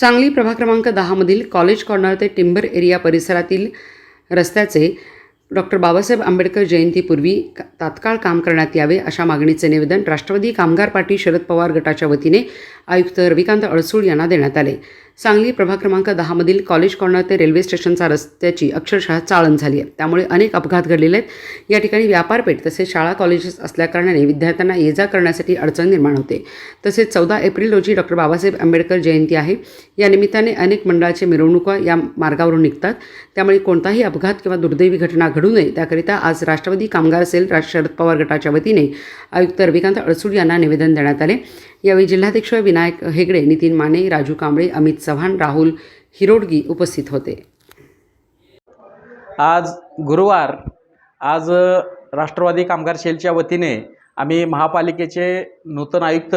सांगली प्रभाग क्रमांक दहामधील कॉलेज कॉर्नर ते टिंबर एरिया परिसरातील रस्त्याचे डॉक्टर बाबासाहेब आंबेडकर जयंतीपूर्वी का- तात्काळ काम करण्यात यावे अशा मागणीचे निवेदन राष्ट्रवादी कामगार पार्टी शरद पवार गटाच्या वतीने आयुक्त रविकांत अडसूळ यांना देण्यात आले. सांगली प्रभाग क्रमांक दहामधील कॉलेज कॉर्नर ते रेल्वे स्टेशनचा रस्त्याची अक्षरशः चाळण झाली आहे. त्यामुळे अनेक अपघात घडलेले आहेत. या ठिकाणी व्यापारपेठ तसेच शाळा कॉलेजेस असल्याकारणाने विद्यार्थ्यांना ये जा करण्यासाठी अडचण निर्माण होते. तसेच चौदा एप्रिल रोजी डॉक्टर बाबासाहेब आंबेडकर जयंती आहे. या निमित्ताने अनेक मंडळाचे मिरवणुका या मार्गावरून निघतात. त्यामुळे कोणताही अपघात किंवा दुर्दैवी घटना घडू नये त्याकरिता आज राष्ट्रवादी कामगार सेल राज शरद पवार गटाच्या वतीने आयुक्त रविकांत अडसूड यांना निवेदन देण्यात आले. यावेळी जिल्हाध्यक्ष विनायक हेगडे नितीन माने राजू कांबळे अमित चव्हाण राहुल हिरोडगी उपस्थित होते. आज गुरुवार आज राष्ट्रवादी कामगार सेलच्या वतीने आम्ही महापालिकेचे नूतन आयुक्त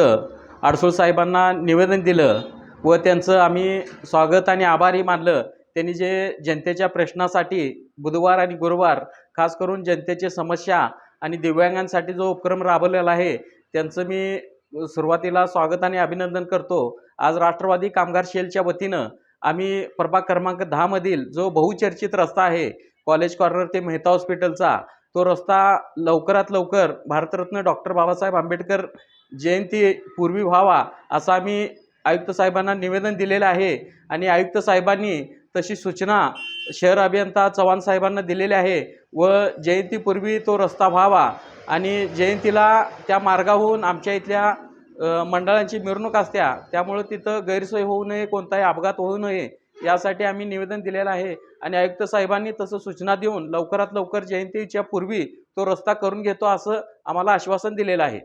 अडसूळ साहेबांना निवेदन दिलं व त्यांचं आम्ही स्वागत आणि आभारही मानलं. त्यांनी जे जनतेच्या प्रश्नासाठी बुधवार आणि गुरुवार खास करून जनतेचे समस्या आणि दिव्यांगांसाठी जो उपक्रम राबवलेला आहे त्यांचं मी सुरुवातीला स्वागत आणि अभिनंदन करतो. आज राष्ट्रवादी कामगार शेलच्या वतीनं आम्ही प्रभाग क्रमांक दहामधील जो बहुचर्चित रस्ता आहे कॉलेज कॉर्नर ते मेहता हॉस्पिटलचा तो रस्ता लवकरात लवकर भारतरत्न डॉक्टर बाबासाहेब आंबेडकर जयंती पूर्वी व्हावा असं आम्ही आयुक्त साहेबांना निवेदन दिलेलं आहे. आणि आयुक्त साहेबांनी तशी सूचना शहर अभियंता चव्हाण साहेबांना दिलेली आहे व जयंतीपूर्वी तो रस्ता व्हावा आणि जयंतीला त्या मार्गाहून आमच्या इथल्या मंडळांची मिरवणूक असत्या त्यामुळं तिथं गैरसोय होऊ नये कोणताही अपघात होऊ नये यासाठी आम्ही निवेदन दिलेलं आहे आणि आयुक्त साहेबांनी तसं सूचना देऊन लवकरात लवकर जयंतीच्या पूर्वी तो रस्ता करून घेतो असं आम्हाला आश्वासन दिलेलं आहे.